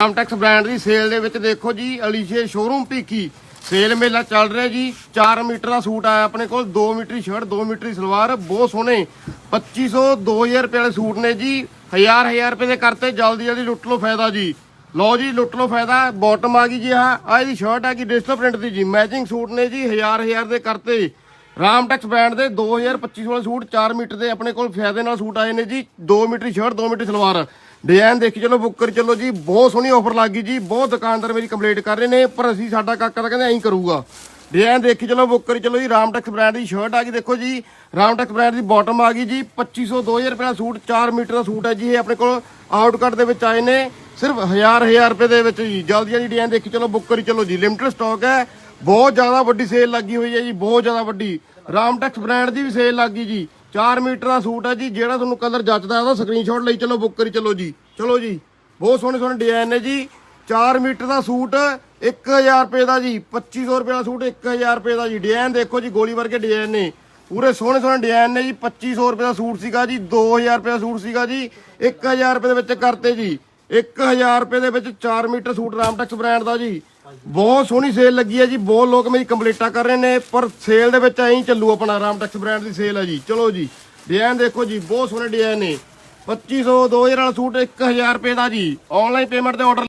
Ramtex brand ਦੀ sale ਦੇ ਵਿੱਚ ਦੇਖੋ ਜੀ, ਅਲੀਸ਼ੇ ਸ਼ੋਰੂਮ ਭੀਖੀ। ਸੇਲ ਮੇਲਾ ਚੱਲ ਰਿਹਾ ਜੀ। 4 ਮੀਟਰ ਦਾ ਸੂਟ ਆਇਆ ਆਪਣੇ ਕੋਲ 2 ਮੀਟਰੀ ਸ਼ਰਟ 2 ਮੀਟਰੀ ਸਲਵਾਰ, ਬਹੁਤ ਸੋਹਣੇ। 2500 2000 ਰੁਪਏ ਵਾਲੇ ਸੂਟ ਨੇ ਜੀ। ਹਜ਼ਾਰ ਹਜ਼ਾਰ ਰੁਪਏ ਦੇ ਕਰਤੇ ਜਲਦੀ ਜਲਦੀ ਲੁੱਟ ਲਓ ਫਾਇਦਾ ਜੀ। ਲਓ ਜੀ, ਲੁੱਟ ਲਓ ਫਾਇਦਾ। ਬਾਟਮ ਆ ਗਈ ਜੀ ਆ ਆ ਇਹਦੀ ਸ਼ਰਟ ਆ ਗਈ ਡਿਜੀਟਲ ਪ੍ਰਿੰਟ ਦੀ ਜੀ। ਮੈਚਿੰਗ ਸੂਟ ਨੇ ਜੀ, ਹਜ਼ਾਰ ਹਜ਼ਾਰ ਦੇ ਕਰਤੇ ਰਾਮਟੈਕਸ ਬ੍ਰਾਂਡ ਦੇ 2025 ਵਾਲੇ ਸੂਟ 4 ਮੀਟਰ ਦੇ ਆਪਣੇ ਕੋਲ ਫਾਇਦੇ ਨਾਲ ਸੂਟ ਆਏ ਨੇ ਜੀ। 2 ਮੀਟਰੀ ਸ਼ਰਟ 2 ਮੀਟਰ ਸਲਵਾਰ। ਡਿਜ਼ਾਈਨ ਦੇਖੀ, ਚਲੋ ਬੁੱਕ ਕਰੀ ਚਲੋ ਜੀ, ਬਹੁਤ ਸੋਹਣੀ ਆਫਰ ਲੱਗ ਗਈ ਜੀ, ਬਹੁਤ ਦੁਕਾਨਦਾਰ ਮੇਰੀ ਕੰਪਲੀਟ ਕਰ ਰਹੇ ਨੇ, ਪਰ ਅਸੀਂ ਸਾਡਾ ਕਾਕਾ ਤਾਂ ਕਹਿੰਦੇ ਐਂ ਕਰੂਗਾ। ਡਿਜ਼ਾਈਨ ਦੇਖੀ, ਚਲੋ ਬੁੱਕ ਕਰੀ ਚਲੋ ਜੀ ਰਾਮਟੈਕਸ ਬ੍ਰਾਂਡ ਦੀ ਸ਼ਰਟ ਆ ਗਈ, ਦੇਖੋ ਜੀ ਰਾਮਟੈਕਸ ਬ੍ਰਾਂਡ ਦੀ ਬਾਟਮ ਆ ਗਈ ਜੀ 2500 2000 ਰੁਪਏ ਦਾ ਸੂਟ 4 ਮੀਟਰ ਦਾ ਸੂਟ ਹੈ ਜੀ, ਇਹ ਆਪਣੇ ਕੋਲ ਆਊਟਕਟ ਦੇ ਵਿੱਚ ਆਏ ਨੇ, ਸਿਰਫ 1000 1000 ਰੁਪਏ ਦੇ ਵਿੱਚ ਜੀ, ਜਲਦੀ ਜਲਦੀ ਡਿਜ਼ਾਈਨ ਦੇਖੀ, ਚਲੋ ਬੁੱਕ ਕਰੀ ਚਲੋ ਜੀ ਲਿਮਟਿਡ ਸਟਾਕ ਹੈ, ਬਹੁਤ ਜ਼ਿਆਦਾ ਵੱਡੀ ਸੇਲ ਲੱਗੀ ਹੋਈ ਹੈ ਜੀ, ਬਹੁਤ ਜ਼ਿਆਦਾ ਵੱਡੀ। ਰਾਮਟੈਕਸ ਬ੍ਰਾਂਡ ਦੀ ਵੀ ਸੇਲ ਲੱਗੀ ਜੀ। 4 ਮੀਟਰ ਦਾ ਸੂਟ ਹੈ ਜੀ, ਜਿਹੜਾ ਤੁਹਾਨੂੰ ਕਲਰ ਜੱਚਦਾ ਉਹਦਾ ਸਕਰੀਨਸ਼ਾਟ ਲਈ ਚਲੋ ਬੁੱਕ ਕਰੀ, ਚਲੋ ਜੀ। ਚਲੋ ਜੀ, ਬਹੁਤ ਸੋਹਣੇ ਸੋਹਣੇ ਡਿਜ਼ਾਈਨ ਨੇ ਜੀ। 4 ਮੀਟਰ ਦਾ ਸੂਟ 1000 ਰੁਪਏ ਦਾ ਜੀ 2500 ਰੁਪਏ ਦਾ ਸੂਟ 1000 ਰੁਪਏ ਦਾ ਜੀ। ਡਿਜ਼ਾਈਨ ਦੇਖੋ ਜੀ, ਗੋਲੀ ਵਰਗੇ ਡਿਜ਼ਾਈਨ ਨੇ। ਪੂਰੇ ਸੋਹਣੇ ਸੋਹਣੇ ਡਿਜ਼ਾਈਨ ਨੇ ਜੀ 2500 ਰੁਪਏ ਦਾ ਸੂਟ ਸੀਗਾ ਜੀ 2000 ਰੁਪਏ ਦਾ ਸੂਟ ਸੀਗਾ ਜੀ 1000 ਰੁਪਏ ਦੇ ਵਿੱਚ ਕਰਤੇ ਜੀ। 1000 ਰੁਪਏ ਦੇ ਵਿੱਚ 4 ਮੀਟਰ ਸੂਟ ਰਾਮਟੈਕਸ ਬ੍ਰਾਂਡ ਦਾ ਜੀ। ਬਹੁਤ ਸੋਹਣੀ ਸੇਲ ਲੱਗੀ ਹੈ ਜੀ, ਬਹੁਤ ਲੋਕ ਮੇਰੀ ਕੰਪਲੀਟਾਂ ਕਰ ਰਹੇ ਨੇ, ਪਰ ਸੇਲ ਦੇ ਵਿੱਚ ਐਂ ਚੱਲੂ ਆਪਣਾ ਰਾਮਟੈਕਸ ਬ੍ਰਾਂਡ ਦੀ ਸੇਲ ਹੈ ਜੀ। ਚਲੋ ਜੀ ਡਿਜ਼ਾਈਨ ਦੇਖੋ ਜੀ, ਬਹੁਤ ਸੋਹਣੇ ਡਿਜ਼ਾਈਨ ਨੇ। 2500 2000 ਵਾਲਾ ਸੂਟ 1000 ਰੁਪਏ ਦਾ ਜੀ। ਆਨਲਾਈਨ ਪੇਮੈਂਟ ਤੇ ਆਰਡਰ